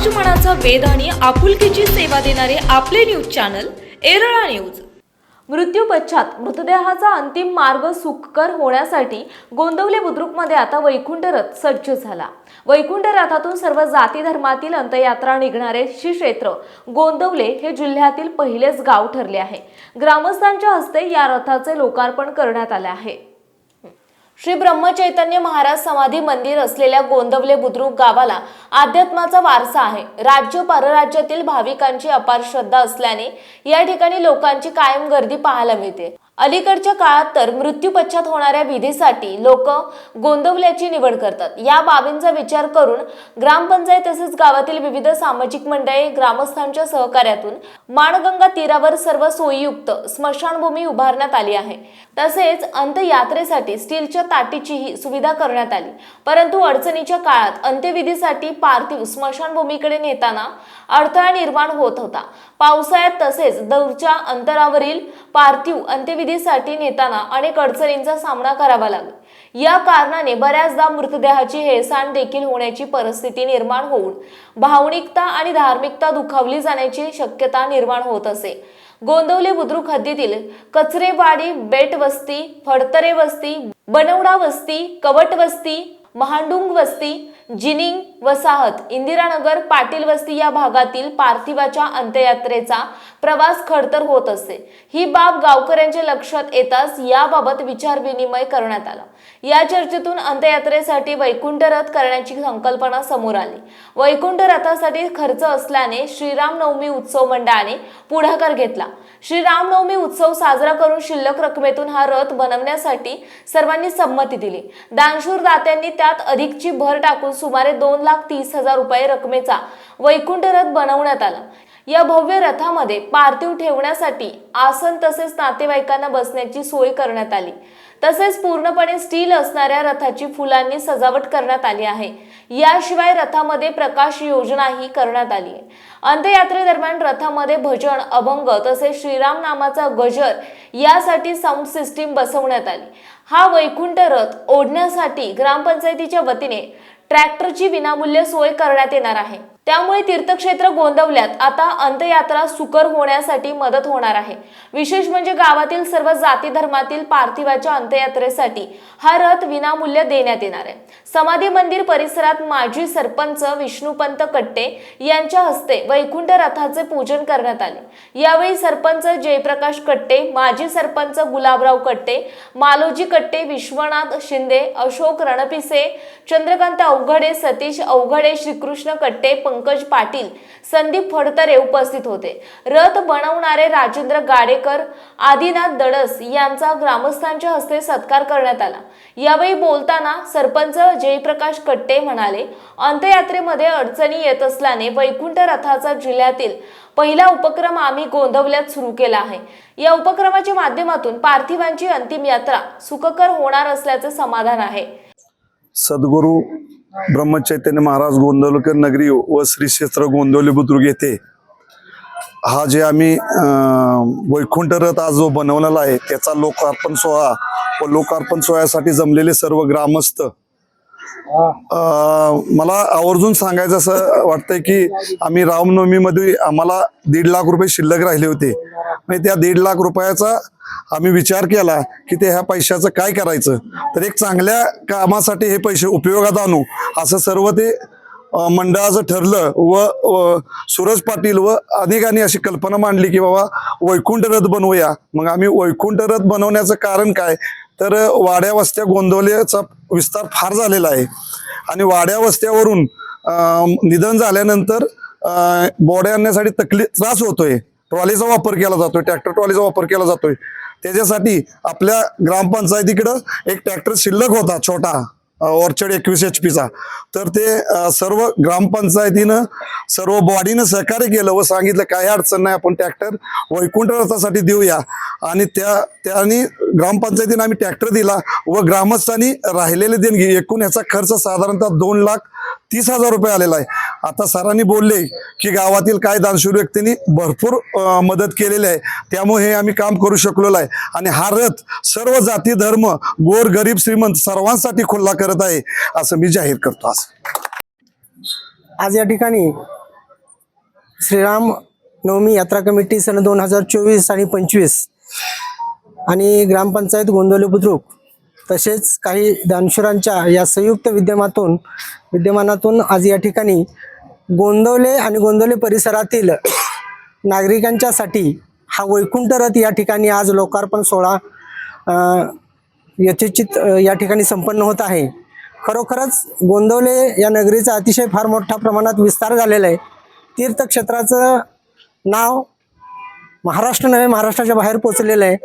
समाजमनाचा वेध आणि आपुलकीची सेवा देणारे आपले न्यूज चॅनल एरळा न्यूज. मृत्यू पश्चात मृतदेहाचा अंतिम मार्ग सुखकर होण्यासाठी गोंदवले बुद्रुकमध्ये आता वैकुंठ रथ सज्ज झाला. वैकुंठ रथातून सर्व जाती धर्मातील अंतयात्रा निघणारे श्री क्षेत्र गोंदवले हे जिल्ह्यातील पहिलेच गाव ठरले आहे. ग्रामस्थांच्या हस्ते या रथाचे लोकार्पण करण्यात आले आहे. श्री ब्रह्मचैतन्य महाराज समाधी मंदिर असलेल्या गोंदवले बुद्रुक गावाला अध्यात्माचा वारसा आहे. राज्य परराज्यातील भाविकांची अपार श्रद्धा असल्याने या ठिकाणी लोकांची कायम गर्दी पाहायला मिळते. अलीकडच्या काळात तर मृत्यू पश्चात होणाऱ्या विधीसाठी लोक गोंदवल्याची निवड करतात. या बाबींचा विचार करून ग्रामपंचायत तसेच गावातील विविध सामाजिक मंडळे ग्रामस्थांच्या सहकार्यातून माणगंगा तीरावर सर्व सोयीयुक्त स्मशानभूमी उभारण्यात आली आहे. तसेच अंत्ययात्रेसाठी स्टीलच्या ताटीचीही सुविधा करण्यात आली. परंतु अडचणीच्या काळात अंत्यविधीसाठी पार्थिव स्मशानभूमीकडे नेताना अडथळा निर्माण होत होता. पावसाळ्यात तसेच दूरच्या अंतरावरील पार्थिव अंत्यविधीसाठी नेताना अनेक अडचणींचा सामना करावा लागला. या कारणाने बऱ्याचदा मृतदेहाची हेळसांड देखील होण्याची परिस्थिती निर्माण होऊन भावनिकता आणि धार्मिकता दुखावली जाण्याची शक्यता निर्माण होत असे. गोंदवली बुद्रुक हद्दीतील कचरेवाडी बेट वस्ती फडतरे वस्ती बनवडा वस्ती कवट वस्ती महांडुंग वस्ती जिनिंग वसाहत इंदिरानगर पाटील वस्ती या भागातील पार्थिवाच्या अंत्ययात्रेचा प्रवास खडतर होत असे. ही बाब गावकऱ्यांच्या लक्षात येताच याबाबत विचारविनिमय करण्यात आला. या चर्चेतून अंत्ययात्रेसाठी वैकुंठ रथ करण्याची संकल्पना समोर आली. वैकुंठ रथासाठी खर्च असल्याने श्रीरामनवमी उत्सव मंडळाने पुढाकार घेतला. श्रीरामनवमी उत्सव साजरा करून शिल्लक रकमेतून हा रथ बनवण्यासाठी सर्वांनी संमती दिली. दानशूर दात्यांनी त्यात अधिकची भर टाकून सुमारे दोन लाख तीस हजार रुपये रकमेचा वैकुंठ रथ बनवण्यात आला. या भव्य रथामध्ये पार्थिव ठेवण्यासाठी आसन तसेच नातेवाईकांना बसण्याची सोय करण्यात आली. तसेच पूर्णपणे स्टील असणाऱ्या रथाची फुलांनी सजावट करण्यात आली आहे. याशिवाय रथामध्ये प्रकाश योजनाही करण्यात आली आहे. अंत्ययात्रेदरम्यान रथामध्ये भजन अभंग तसेच श्रीराम नामाचा गजर यासाठी साऊंड सिस्टीम बसवण्यात आली. हा वैकुंठ रथ ओढण्यासाठी ग्रामपंचायतीच्या वतीने ट्रॅक्टरची विनामूल्य सोय करण्यात येणार आहे. त्यामुळे तीर्थक्षेत्र गोंदवल्यात. आता अंत्ययात्रा सुकर होण्यासाठी मदत होणार आहे. विशेष म्हणजे गावातील सर्व जाती धर्मातील पार्थिवाच्या अंत्ययात्रेसाठी हा रथ विनामूल्य देण्यात येणार आहे. समाधी मंदिर परिसरात माजी सरपंच विष्णुपंत कट्टे यांच्या हस्ते वैकुंठ रथाचे पूजन करण्यात आले. यावेळी सरपंच जयप्रकाश कट्टे माजी सरपंच गुलाबराव कट्टे मालोजी कट्टे विश्वनाथ शिंदे अशोक रणपिसे चंद्रकांत अवघडे सतीश अवघडे श्रीकृष्ण कट्टे पंक पंकज पाटील संदीप फडतरे उपस्थित होते. रथ बनवणारे राजेंद्र गाडेकर आदिनाथ दडस यांचा ग्रामस्थांच्या हस्ते सत्कार करण्यात आला. यावेळी बोलताना सरपंच जयप्रकाश कट्टे म्हणाले अंत्ययात्रेमध्ये अडचणी येत असल्याने वैकुंठ रथाचा जिल्ह्यातील पहिला उपक्रम आम्ही गोंदवल्यात सुरू केला आहे. या उपक्रमाच्या माध्यमातून पार्थिवांची अंतिम यात्रा सुखकर होणार असल्याचे समाधान आहे. सद्गुरू ब्रह्मचैतन्य महाराज गोंदवलकर नगरी व श्री क्षेत्र गोंदवली बुद्रुक येथे हा जे आम्ही वैकुंठ रथ आज जो बनवलेला आहे त्याचा लोकार्पण सोहळा व लोकार्पण सोहळ्यासाठी जमलेले सर्व ग्रामस्थ अं, मला आवर्जून सांगायचं असं वाटतंय की आम्ही रामनवमीमध्ये आम्हाला दीड लाख रुपये शिल्लक राहिले होते. आणि त्या दीड लाख रुपयाचा आम्ही विचार केला की ते ह्या पैशाचं काय करायचं? तर एक चांगल्या कामासाठी हे पैसे उपयोगात आणू असं सर्व ते मंडळाचं ठरलं व सूरज पाटील व अनेकांनी अशी कल्पना मांडली की बाबा वैकुंठ रथ बनवूया. मग आम्ही वैकुंठ रथ बनवण्याचं कारण काय? तर वाड्या वस्त्या गोंदवलेचा विस्तार फार झालेला आहे. आणि वाड्या वस्त्यावरून निधन झाल्यानंतर अं, बोड्या आणण्यासाठी तकलीफ त्रास होतोय. ट्रॉलीचा वापर केला जातोय ट्रॅक्टर ट्रॉलीचा वापर केला जातोय. त्याच्यासाठी आपल्या ग्रामपंचायतीकडं एक ट्रॅक्टर शिल्लक होता छोटा ऑर्चर्ड एकवीस एच पीचा तर ते सर्व ग्रामपंचायतीनं सर्व बॉडीनं सहकार्य केलं व सांगितलं काही अडचण नाही आपण ट्रॅक्टर वैकुंठ रथासाठी देऊया. आणि त्या त्यांनी ग्रामपंचायतीनं आम्ही ट्रॅक्टर दिला व ग्रामस्थांनी राहिलेले देणगी एकूण याचा खर्च साधारणतः दोन लाख तीस हजार रुपये आलेला आहे. आता सरांनी बोलले की गावातील काय दानशूर व्यक्तींनी भरपूर मदत केलेली आहे. त्यामुळे हे आम्ही काम करू शकलेलो आहे. आणि हा रथ सर्व जाती धर्म गोर गरीब श्रीमंत सर्वांसाठी खुल्ला करत आहे असं मी जाहीर करतो आज. आज या ठिकाणी श्रीराम नवमी यात्रा कमिटी सन दोन हजार चोवीस आणि पंचवीस आणि ग्रामपंचायत गोंदवली बुद्रुक तसेच काही दानशुरांच्या या संयुक्त विद्यमातून विद्यमानातून आज या ठिकाणी गोंदवले आणि गोंदवले परिसरातील नागरिकांच्यासाठी हा वैकुंठ रथ या ठिकाणी आज लोकार्पण सोहळा यथेचित या ठिकाणी संपन्न होत आहे. खरोखरच गोंदवले या नगरीचा अतिशय फार मोठ्या प्रमाणात विस्तार झालेला आहे. तीर्थक्षेत्राचं नाव महाराष्ट्र नव्हे महाराष्ट्राच्या बाहेर पोचलेलं आहे.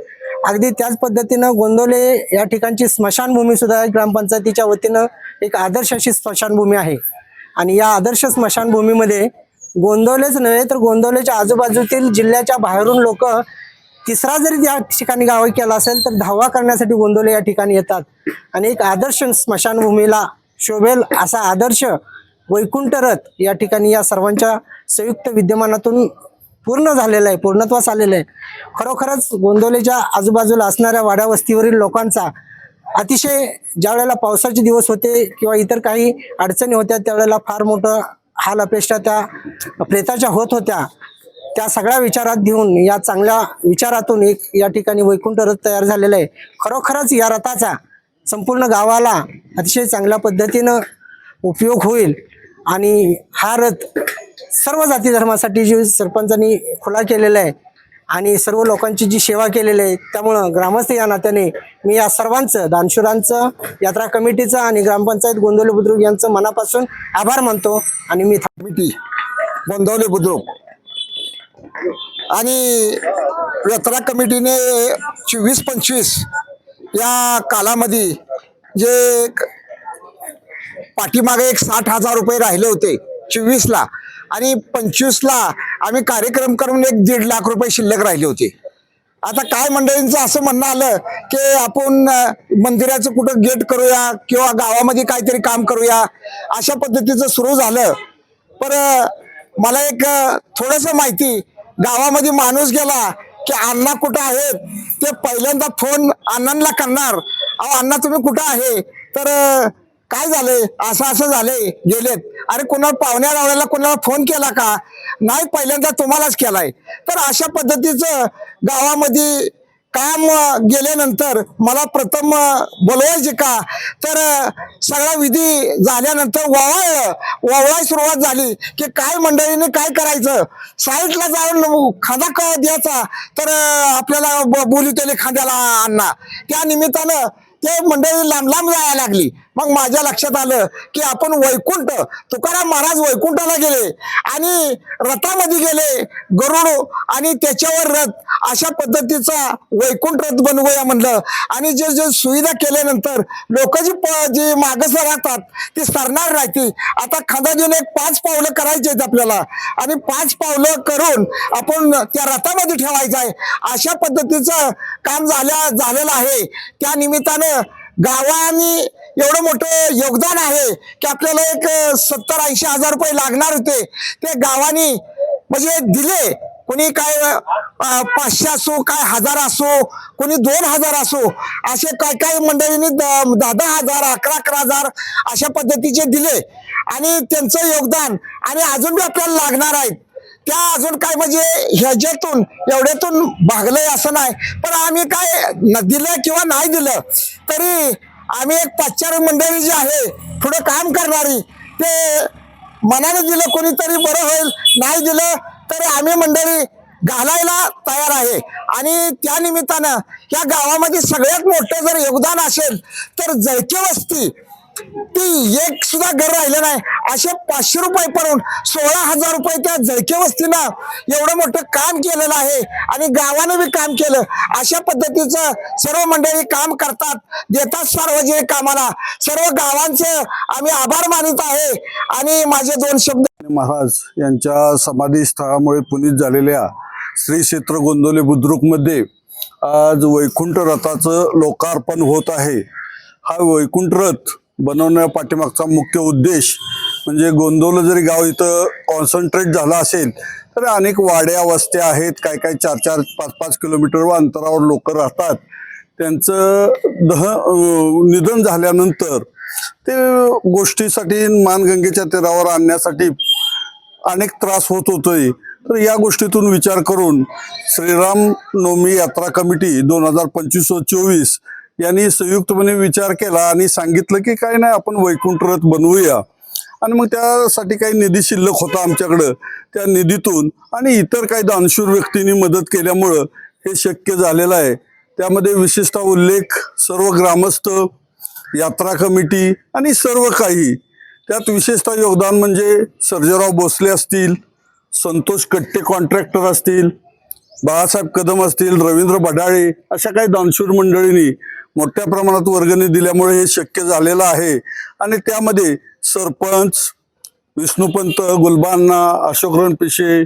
अगदी त्याच पद्धतीनं गोंदवले या ठिकाणची स्मशानभूमी सुद्धा ग्रामपंचायतीच्या वतीनं एक आदर्श अशी स्मशानभूमी आहे. आणि या आदर्श स्मशानभूमीमध्ये गोंदवलेच नव्हे तर गोंदवलेच्या आजूबाजूतील जिल्ह्याच्या बाहेरून लोक तिसरा जरी या ठिकाणी गाव केला असेल तर धावा करण्यासाठी गोंदवले या ठिकाणी येतात. आणि एक आदर्श स्मशानभूमीला शोभेल असा आदर्श वैकुंठ रथ या ठिकाणी या सर्वांच्या संयुक्त विद्यमानातून पूर्ण झालेलं आहे पूर्णत्वास आलेलं आहे. खरोखरच गोंदवलेच्या आजूबाजूला असणाऱ्या वाड्यावस्तीवरील लोकांचा अतिशय ज्या वेळेला पावसाचे दिवस होते किंवा इतर काही अडचणी होत्या त्यावेळेला फार मोठं हाल अपेक्षा त्या प्रेताच्या होत होत्या. त्या सगळ्या विचारात घेऊन या चांगल्या विचारातून एक या ठिकाणी वैकुंठ रथ तयार झालेला आहे. खरोखरच या रथाचा संपूर्ण गावाला अतिशय चांगल्या पद्धतीनं उपयोग होईल. आणि हा रथ सर्व जाती धर्मासाठी जी सरपंचांनी खुला केलेला आहे आणि सर्व लोकांची जी सेवा केलेली आहे त्यामुळं ग्रामस्थ या नात्याने मी या सर्वांचं दानशुरांचं यात्रा कमिटीचं आणि ग्रामपंचायत गोंदवली बुद्रुक यांचं मनापासून आभार मानतो आणि मी कमिटी गोंदवली बुद्रुक. आणि यात्रा कमिटीने चोवीस पंचवीस या कालामध्ये जे पाठीमागे एक साठ हजार रुपये राहिले होते चोवीसला. आणि पंचवीसला आम्ही कार्यक्रम करून एक दीड लाख रुपये शिल्लक राहिले होते. आता काय मंडळींचं असं म्हणणं आलं की आपण मंदिराचं कुठं गेट करूया किंवा गावामध्ये काहीतरी काम करूया अशा पद्धतीचं सुरू झालं. पर मला एक थोडस माहिती गावामध्ये माणूस गेला की अण्णा कुठं आहेत ते पहिल्यांदा फोन अण्णांना करणार. अहो अण्णा तुम्ही कुठं आहे? तर काय झालंय? असं असं झालंय. गेलेत. अरे कोणाला पाहुण्या रावण्याला कोणाला फोन केला का? नाही पहिल्यांदा तुम्हालाच केलाय. तर अशा पद्धतीचं गावामध्ये काम गेल्यानंतर मला प्रथम बोलवायचे का? तर सगळा विधी झाल्यानंतर वावळ वावळाय सुरुवात झाली की काय मंडळीने काय करायचं? साईडला जाऊन खांदा का द्यायचा? तर आपल्याला ब- बोली खांद्याला आणणार त्या निमित्तानं ते मंडळी लांब लांब जायला लागली. मग माझ्या लक्षात आलं की आपण वैकुंठ तुकाराम महाराज वैकुंठाला गेले आणि रथामध्ये गेले गरुड आणि त्याच्यावर रथ अशा पद्धतीचा वैकुंठ रथ बनवूया म्हणलं. आणि जे जे सुविधा केल्यानंतर लोक जी प- जी मागस राहतात ती सरणार राहते. आता खांदा एक पाच पावलं करायची आहेत आपल्याला. आणि पाच पावलं करून आपण त्या रथामध्ये ठेवायचं आहे. अशा पद्धतीचं काम झाल्या झालेलं आहे. त्या निमित्तानं गावानी एवढं मोठं योगदान आहे की आपल्याला एक सत्तर ऐंशी हजार रुपये लागणार होते. ते गावानी म्हणजे दिले. कोणी काय पाचशे असो काय हजार असो कोणी दोन हजार असो असे काय काय मंडळींनी द- दहा दहा हजार अकरा अकरा हजार अशा पद्धतीचे दिले. आणि त्यांचं योगदान आणि अजून बी आपल्याला लागणार आहेत त्या अजून काय म्हणजे ह्याच्यातून एवढ्यातून भागलंय असं नाही. पण आम्ही काय दिलं किंवा नाही दिलं तरी आम्ही एक पाचार मंडळी जी आहे पुढं काम करणारी ते मनाने दिलं कोणीतरी बरं होईल नाही दिलं तरी आम्ही मंडळी घालायला तयार आहे. आणि त्या निमित्तानं या गावामध्ये सगळ्यात मोठं जर योगदान असेल तर जळके वस्ती ती एक सुद्धा घर राहिलं नाही. असे पाचशे रुपये पडून सोळा हजार रुपये त्या जळके वस्तीनं एवढं मोठं काम केलेलं आहे आणि गावानं बी काम केलं. अशा पद्धतीचं सर्व मंडळी काम करतात देतात सार्वजनिक कामाला. सर्व गावांचं आम्ही आभार मानित आहे आणि माझे दोन शब्द महाराज यांच्या समाधी स्थळामुळे पुनीत झालेल्या श्री क्षेत्र गोंदोली बुद्रुकमध्ये आज वैकुंठ रथाचं लोकार्पण होत आहे. हा वैकुंठ रथ बनवण्या पाठीमागचा मुख्य उद्देश म्हणजे गोंदवलं जरी गाव इथं कॉन्सन्ट्रेट झालं असेल तर अनेक वाड्या वस्त्या आहेत काय काय चार चार पाच पाच किलोमीटर अंतरावर लोक राहतात. त्यांचं दह निधन झाल्यानंतर ते गोष्टीसाठी मानगंगेच्या तीरावर आणण्यासाठी अनेक त्रास होत होतोय. तर या गोष्टीतून विचार करून श्रीराम नवमी यात्रा कमिटी दोन हजार पंचवीस चोवीस यांनी संयुक्तपणे विचार केला आणि सांगितलं की काय नाही आपण वैकुंठ रथ बनवूया. आणि मग त्यासाठी काही निधी शिल्लक होता आमच्याकडं त्या निधीतून. आणि इतर काही दानशूर व्यक्तींनी मदत केल्यामुळं हे शक्य झालेलं आहे. त्यामध्ये विशेषतः उल्लेख सर्व ग्रामस्थ यात्रा कमिटी आणि सर्व काही. त्यात विशेषतः योगदान म्हणजे सर्जेराव भोसले असतील संतोष कट्टे कॉन्ट्रॅक्टर असतील बाळासाहेब कदम असतील रवींद्र भडाळे अशा काही दानशूर मंडळींनी मोठ्या प्रमाणात वर्गणी दिल्यामुळे हे शक्य झालेलं आहे. आणि त्यामध्ये सरपंच विष्णुपंत गुलबांना अशोक रणपिशे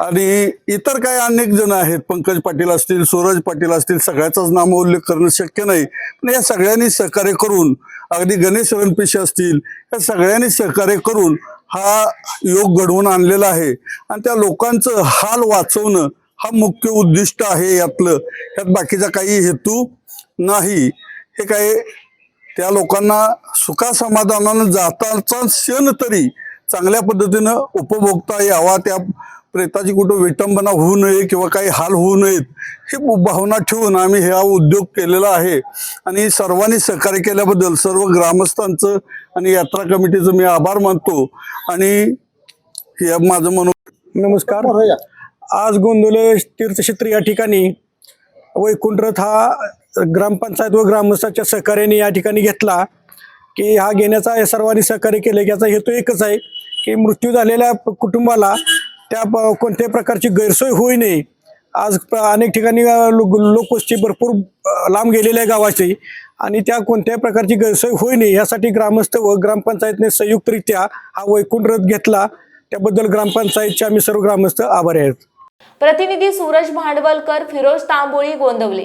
आणि इतर काही अनेक जण आहेत. पंकज पाटील असतील सूरज पाटील असतील सगळ्याचाच नाम उल्लेख करणं शक्य नाही. पण या सगळ्यांनी सहकार्य करून अगदी गणेश रणपिशे असतील या सगळ्यांनी सहकार्य करून हा योग घडवून आणलेला आहे. आणि त्या लोकांचं हाल वाचवणं हा मुख्य उद्दिष्ट आहे यातलं. यात बाकीचा काही हेतू नाही. हे काय त्या लोकांना सुखासमाधानानं जाताचा क्षण तरी चांगल्या पद्धतीनं उपभोगता यावा. त्या प्रेताची कुठं विटंबना होऊ नये किंवा काही हाल होऊ नयेत ही भावना ठेवून आम्ही हा उद्योग केलेला आहे. आणि सर्वांनी सहकार्य केल्याबद्दल सर्व ग्रामस्थांचं आणि यात्रा कमिटीचं मी आभार मानतो. आणि हे माझं म्हणून नमस्कार. आज गोंदवले तीर्थक्षेत्र या ठिकाणी वैकुंठ रथ हा ग्रामपंचायत व ग्रामस्थांच्या सहकार्याने या ठिकाणी घेतला की हा घेण्याचा सर्वांनी सहकार्य केले. याचा हेतू एकच आहे की मृत्यू झालेल्या कुटुंबाला त्या कोणत्याही प्रकारची गैरसोय होऊ नये. आज अनेक ठिकाणी लोकवस्ती भरपूर लांब गेलेली आहे गावाची आणि त्या कोणत्याही प्रकारची गैरसोय होऊ नये यासाठी ग्रामस्थ व ग्रामपंचायतने संयुक्तरित्या हा वैकुंठ रथ घेतला. त्याबद्दल ग्रामपंचायतचे आम्ही सर्व ग्रामस्थ आभारी आहेत. प्रतिनिधी सूरज भांडवलकर फिरोज तांबोळी गोंदवले.